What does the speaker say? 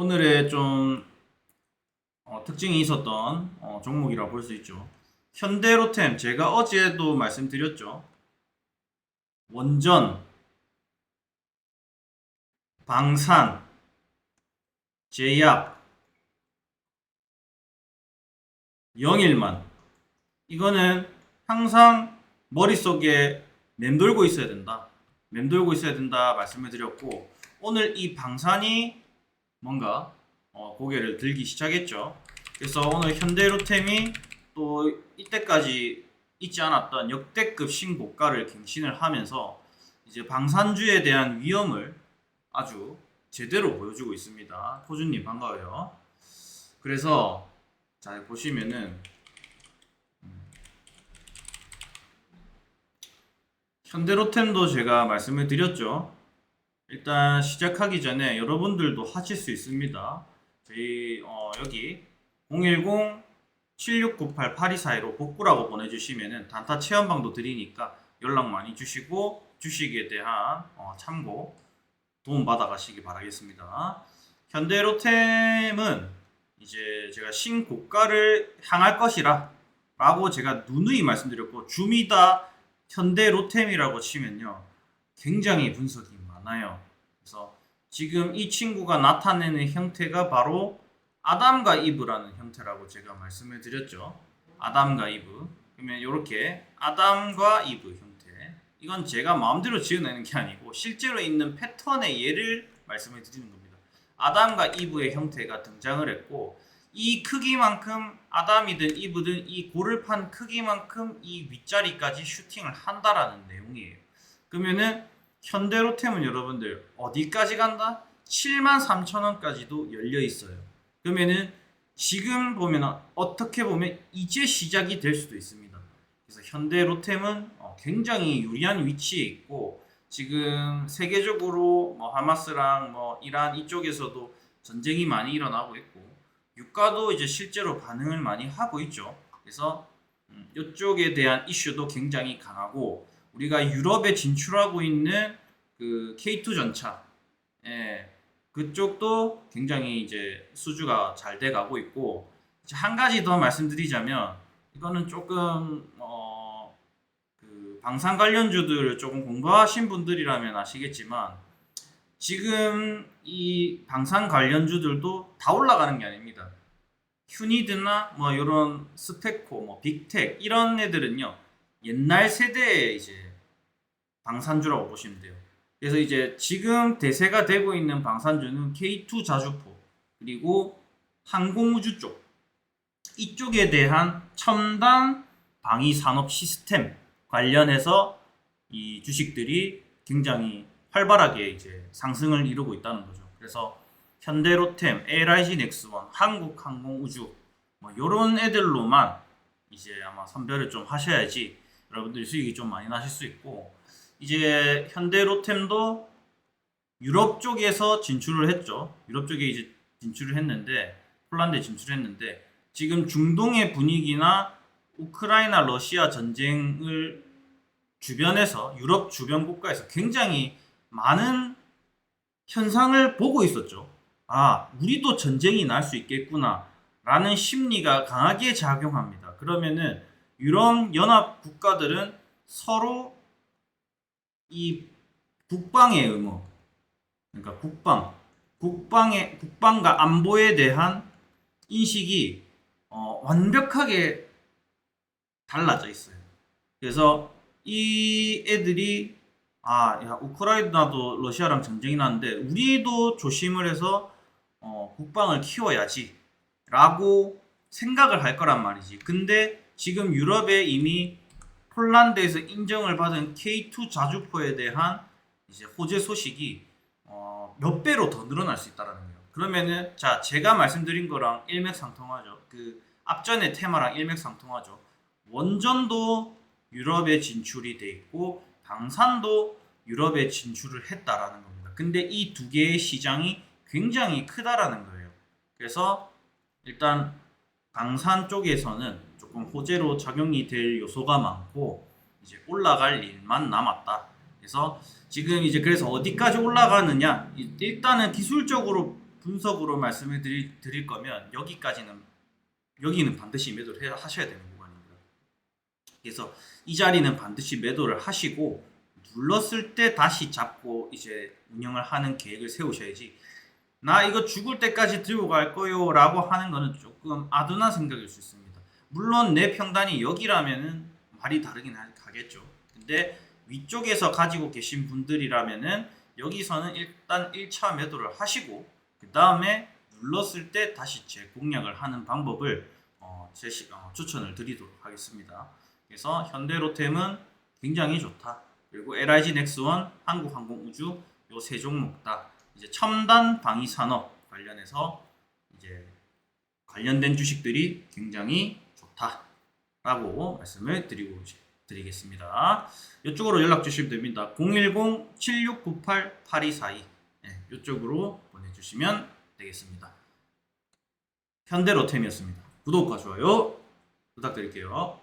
오늘의 좀 어, 특징이 있었던 어, 종목이라고 볼 수 있죠. 현대로템 제가 어제도 말씀드렸죠. 원전, 방산, 제약, 영일만 이거는 항상 머릿속에 맴돌고 있어야 된다. 맴돌고 있어야 된다 말씀을 드렸고 오늘 이 방산이 뭔가 어, 고개를 들기 시작했죠. 그래서 오늘 현대로템이 또 이때까지 있지 않았던 역대급 신고가를 갱신을 하면서 이제 방산주에 대한 위험을 아주 제대로 보여주고 있습니다. 호준님 반가워요. 그래서 자 보시면은 음, 현대로템도 제가 말씀을 드렸죠. 일단 시작하기 전에 여러분들도 하실 수 있습니다. 저희 어, 여기 010-7698-8242로 복구라고 보내주시면은 단타 체험방도 드리니까 연락 많이 주시고 주식에 대한 어, 참고 도움 받아 가시기 바라겠습니다. 현대로템은 이제 제가 신고가를 향할 것이라 라고 제가 누누이 말씀드렸고 줌이다 현대로템이라고 치면요 굉장히 분석이 많아요. 그래서 지금 이 친구가 나타내는 형태가 바로 아담과 이브라는 형태라고 제가 말씀을 드렸죠. 아담과 이브. 그러면 이렇게 아담과 이브 형태. 이건 제가 마음대로 지어내는 게 아니고 실제로 있는 패턴의 예를 말씀을 드리는 겁니다. 아담과 이브의 형태가 등장을 했고 이 크기만큼 아담이든 이브든 이 고를 판 크기만큼 이 윗자리까지 슈팅을 한다라는 내용이에요. 그러면은 현대로템은 여러분들 어디까지 간다? 7만 3천 원까지도 열려 있어요. 그러면은 지금 보면 어떻게 보면 이제 시작이 될 수도 있습니다. 그래서 현대로템은 어, 굉장히 유리한 위치에 있고 지금 세계적으로 뭐 하마스랑 뭐 이란 이쪽에서도 전쟁이 많이 일어나고 있고 유가도 이제 실제로 반응을 많이 하고 있죠. 그래서 음, 이쪽에 대한 이슈도 굉장히 강하고 우리가 유럽에 진출하고 있는 그 K2 전차, 예, 그쪽도 굉장히 이제 수주가 잘 돼가고 있고 한 가지 더 말씀드리자면 이거는 조금 어, 그 방산 관련주들 조금 공부하신 분들이라면 아시겠지만 지금 이 방산 관련주들도 다 올라가는 게 아닙니다. 휴니드나 뭐 이런 스페코, 뭐 빅텍 이런 애들은요 옛날 세대의 이제 방산주라고 보시면 돼요. 그래서 이제 지금 대세가 되고 있는 방산주는 K2 자주포 그리고 항공우주 쪽 이쪽에 대한 첨단 방위 산업 시스템 관련해서 이 주식들이 굉장히 활발하게 이제 상승을 이루고 있다는 거죠. 그래서 현대로템, LIG 넥스원, 한국항공우주 뭐 이런 애들로만 이제 아마 선별을 좀 하셔야지 여러분들이 수익이 좀 많이 나실 수 있고 이제 현대로템도 유럽 쪽에서 진출을 했죠. 유럽 쪽에 이제 진출을 했는데 폴란드에 진출했는데 지금 중동의 분위기나 우크라이나 러시아 전쟁을 주변에서 유럽 주변 국가에서 굉장히 많은 현상을 보고 있었죠. 아, 우리도 전쟁이 날 수 있겠구나. 라는 심리가 강하게 작용합니다. 그러면은 유럽 연합 국가들은 서로 이 국방의 의무, 그러니까 국방, 국방의 국방과 안보에 대한 인식이 어, 완벽하게 달라져 있어요. 그래서 이 애들이 아, 야, 우크라이나도 러시아랑 전쟁이 나는데 우리도 조심을 해서 어, 국방을 키워야지 라고 생각을 할 거란 말이지. 근데 지금 유럽에 이미 폴란드에서 인정을 받은 K2 자주포에 대한 이제 호재 소식이 어, 몇 배로 더 늘어날 수 있다라는 거예요. 그러면은 자 제가 말씀드린 거랑 일맥상통하죠. 그 앞전의 테마랑 일맥상통하죠. 원전도 유럽에 진출이 돼 있고 방산도 유럽에 진출을 했다라는 겁니다. 근데 이 두 개의 시장이 굉장히 크다라는 거예요. 그래서 일단 방산 쪽에서는 조금 호재로 작용이 될 요소가 많고 이제 올라갈 일만 남았다. 그래서 지금 이제 그래서 어디까지 올라가느냐 일단은 기술적으로 분석으로 말씀을 드릴, 드릴 거면 여기까지는 여기는 반드시 매도를 해, 하셔야 되는 구간입니다. 그래서 이 자리는 반드시 매도를 하시고 눌렀을 때 다시 잡고 이제 운영을 하는 계획을 세우셔야지 나 이거 죽을 때까지 들고 갈 거요 라고 하는 거는 조금 아둔한 생각일 수 있습니다. 물론 내 평단이 여기라면은 말이 다르긴 하- 하겠죠. 근데 위쪽에서 가지고 계신 분들이라면은 여기서는 일단 1차 매도를 하시고 그 다음에 눌렀을 때 다시 재공략을 하는 방법을 어, 제시, 어, 추천을 드리도록 하겠습니다. 그래서 현대로템은 굉장히 좋다. 그리고 LIG 넥스원, 한국항공우주 요 세 종목 다 이제 첨단 방위 산업 관련해서 이제 관련된 주식들이 굉장히 좋다라고 말씀을 드리고 드리겠습니다. 이쪽으로 연락 주시면 됩니다. 010-7698-8242 네, 이쪽으로 보내주시면 되겠습니다. 현대로템이었습니다. 구독과 좋아요 부탁드릴게요.